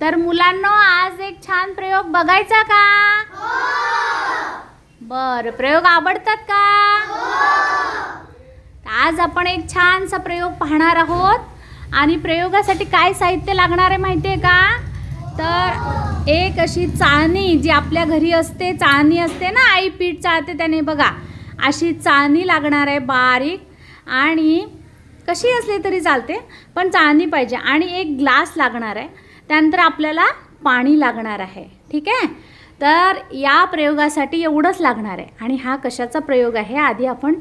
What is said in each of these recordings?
तर मुलांना आज एक छान प्रयोग बघायचा का? बर प्रयोग आवडतात का? आज आपण एक छानसा प्रयोग पाहणार आहोत. आणि प्रयोगासाठी काय साहित्य लागणार आहे माहिती आहे का? तर एक अशी चाळणी जी आपल्या घरी असते चाळणी असते ना आई पीठ चाळते त्याने बघा. अशी चाळणी लागणार आहे बारीक. आणि कशी असली तरी चालते पण चाळणी पाहिजे. आणि एक ग्लास लागणार आहे. त्यानंतर आपल्याला पाणी लागणार आहे. ठीक आहे? तर या प्रयोगासाठी एवढंच लागणार आहे. आणि हा कशाचा प्रयोग आहे? आधी आपण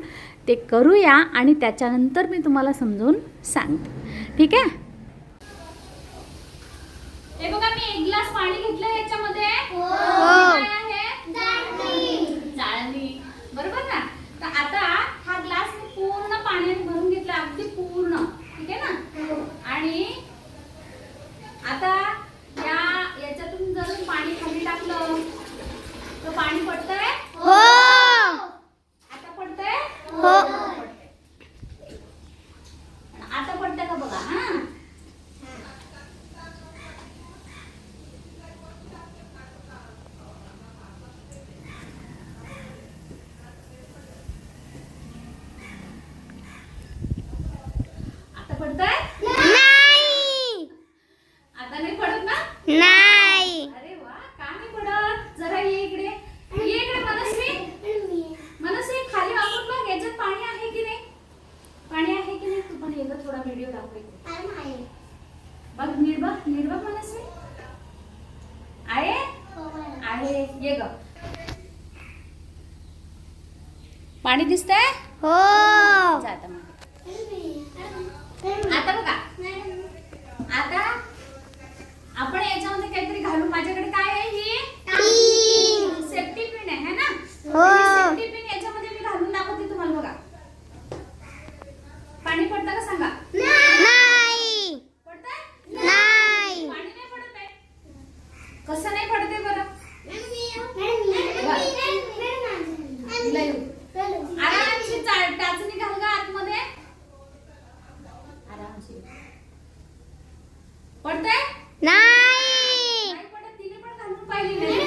ते करूया आणि त्याच्यानंतर मी तुम्हाला समजून सांगते. ठीक आहे? हे बघा मी एक ग्लास पाणी घेतलं याच्यामध्ये काय आहे चाळणी बरोबर ना तर आता हा ग्लास मी पूर्ण पाण्याने भरून घेतला अगदी पूर्ण ठीक आहे ना आणि आता या याच्यातून जर मी पाणी खाली टाकलं तर पाणी पडतंय हो आता पडतंय हो पडतंय. आता पडतंय का बघा हा नाही. आता नाही पडत ना? नाही. अरे वा का नाही पडत? जरा ये इकडे. ये इकडे मनस्वी. मनस्वी खाली वापरून बघ याच्यात पाणी आहे की नाही? पाणी आहे की नाही? तू पण थोडा व्हिडिओ दाखव. बघ नीट बघ नीट बघ मनस्वी. आहे? आहे. ये ग. पाणी दिसतंय? हो. जा आता मग. आता बघा. आता आपण याच्यामध्ये काहीतरी घालू. माझ्याकडे काय आहे ही सेफ्टी पिन आहे है ना हो. सेफ्टी पिन याच्यामध्ये मी घालून दाखवते तुम्हाला बघा पाणी पडतं का सांगा नाही पडतंय नाही पाणी नाही पडत आहे कसं नाही पडत आहे बरं तिला येऊ आरामशीर चा- टाचणी घाल गा आतमध्ये आरामशीर पडतंय नाही नाही पडत तिने पण घालून पाहिली नाही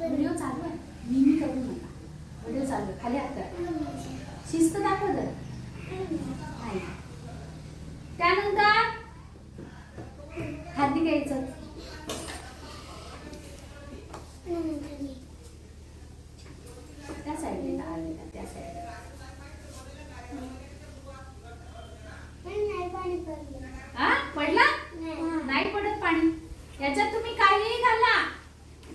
व्हिडिओ चालू आहे नेहमी करू नका व्हिडिओ चालू आहे खाली हात करा शिस्त दाखव जरा नाही त्यानंतर खाली घ्यायचं त्या साईडला आलेला त्या साईडला हा पडला नाही पडत पाणी याच्यात तुम्ही काहीही घाला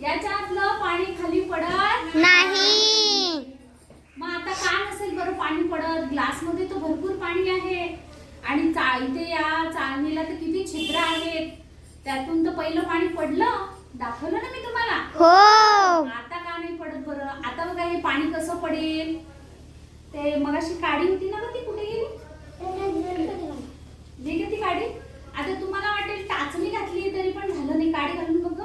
याच्यातलं पाणी खाली पडत नाही मग आता का नसेल बरं पाणी पडत ग्लासमध्ये तर भरपूर पाणी आहे आणि चा इथे या चाळणीला तर किती छिद्र आहेत त्यातून तर पहिलं पाणी पडलं. दाखवलं ना मी तुम्हाला? हो. आता का नाही पडत बरं? आता बघा हे पाणी कसं पडेल? ते मगाशी काडी होती ना ती कुठे गेली? ती काडी. आता तुम्हाला वाटेल टाचणी घातली तरी पण झालं नाही. काडी घालून बघ.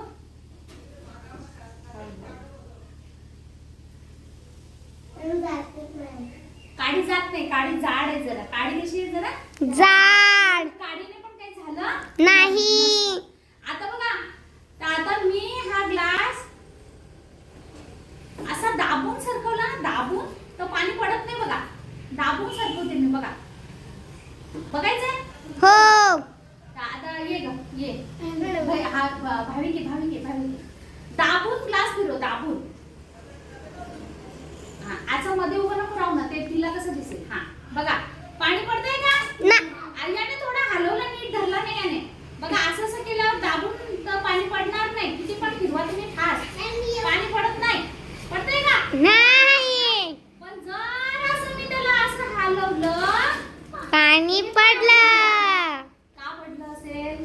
काडी जात नाही. काडी जाड आहे जरा. काडी कशी आहे जरा? झाड काडीने पण काही झालं? नाही आता बघा तर आता मी हा ग्लास असा दाबून सरकवला ना दाबून तर पाणी पडत नाही बघा. दाबून सरकवते मी बघा. बघायचंय? हो. आता ये ग ये. हा भाविक आहे, भाविक आहे, भाविक. दाबून ग्लास फिरव दाबून. हा असं मध्ये उभं नको राहू ना ते तिला कसं दिसेल? हा बघा. पाणी पडतंय का? ना. आ, याने थोडा हलवला नीट धरला नाही याने. बघा असं असं केल्यावर दाबून तर पाणी पडणार नाही. किती पण फिरवा तुम्ही खास पाणी पडत नाही पडतंय का नाही पण जर असं मी त्याला असं हलवलं पाणी पडलं का पडलं असेल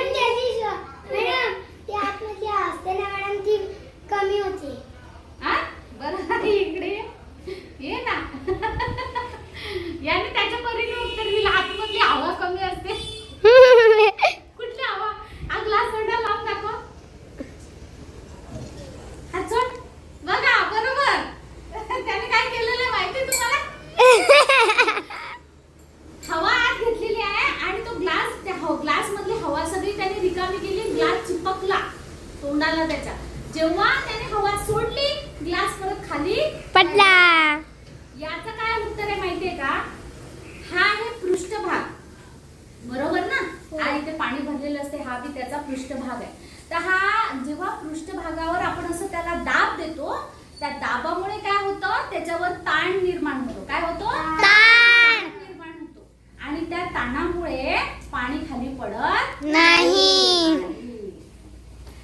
कमी होती हा बरं इकडे ये ना रिकामी केली ग्लास चिपकला तोंडाला त्याच्या जेव्हा त्याने हवा सोडली ग्लास परत खाली पडला. याचं काय उत्तर आहे माहितीये का? हा आहे पृष्ठभाग. बरोबर ना? हा. इथे पाणी भरलेलं असते हा बी त्याचा पृष्ठभाग आहे. तर हा जेव्हा पृष्ठभागावर आपण असं त्याला दाब देतो त्या दाबामुळे काय होतं? त्याच्यावर ताण निर्माण होतो. काय होतो? ताण. निर्माण होतो. आणि त्या ताणामुळे पाणी खाली पडत नाही.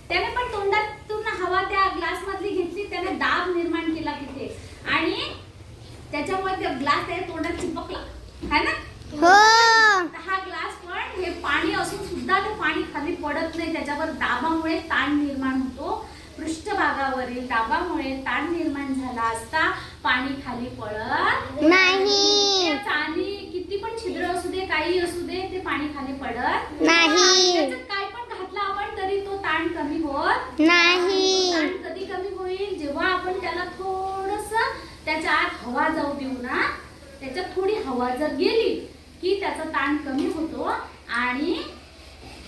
त्याने पण तोंडातून हवा त्या ग्लास मधली घेतली त्याने दाब निर्माण केला तिथे. आणि त्याच्यामुळे त्या ग्लास त्या तोंडात चिपकला. है ना? हो. हा ग्लास पण हे पाणी असून सुद्धा ते पाणी खाली पडत नाही. त्याच्यावर दाबामुळे ताण निर्माण होतो. पृष्ठभागावरील दाबामुळे ताण निर्माण झाला असता पाणी खाली पडत नाही. किती पण छिद्र असू दे काही असू दे ते पाणी खाली पडत नाही. त्याच्यात काय पण घातलं आपण तरी तो ताण कमी होत नाही. ताण कधी कमी होईल जेव्हा आपण त्याला थोडस त्याच्या आत हवा जाऊ देऊ ना त्याच्यात थोडी हवा जर गेली की त्याचा ताण कमी होतो आणि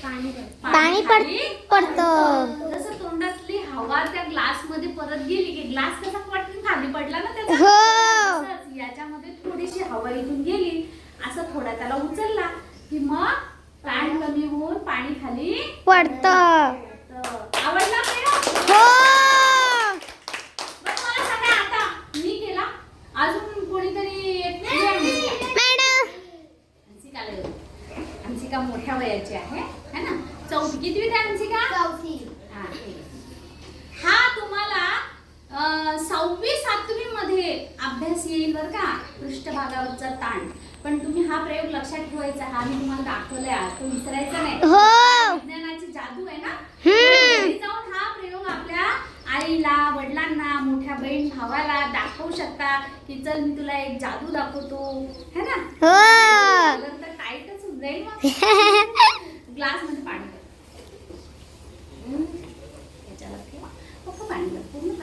पाणी पड खाली पडतं. जसं तोंडातली हवा त्या ग्लासमध्ये परत गेली की ग्लास कसा पटकन खाली पडला ना त्याचा? हो. तसंच याच्यामध्ये थोडीशी हवा इथून गेली असं थोडा त्याला उचलला की मग ताण कमी होऊन पाणी खाली पडतं. आवडला प्रयोग हो बरं मला सांगा आता मी केला अजून कोणीतरी येत नाही मॅडम अंशिकाला येऊ. अंशिका मोठ्या वयाची आहे है ना? चौथी. कितवीत आहे हा, ठीक आहे. हा तुम्हाला सहावी सातवी मध्ये अभ्यास येईल बरं का? पृष्ठभागावरचा ताण. पण तुम्ही हा प्रयोग लक्षात ठेवायचा. हा मी तुम्हाला दाखवलाय आज. तो विसरायचा नाही. हो. विज्ञानाची जादू आहे ना? जाऊन हा प्रयोग आपल्या आईला वडिलांना मोठ्या बहीण भावाला दाखवू शकता की चल मी तुला एक जादू दाखवतो. है ना हो नंतर टाईटच होऊन जाईल मग? ग्लासमध्ये पाणी. याच्याला ठेवा. फक्त पाणी पूर्ण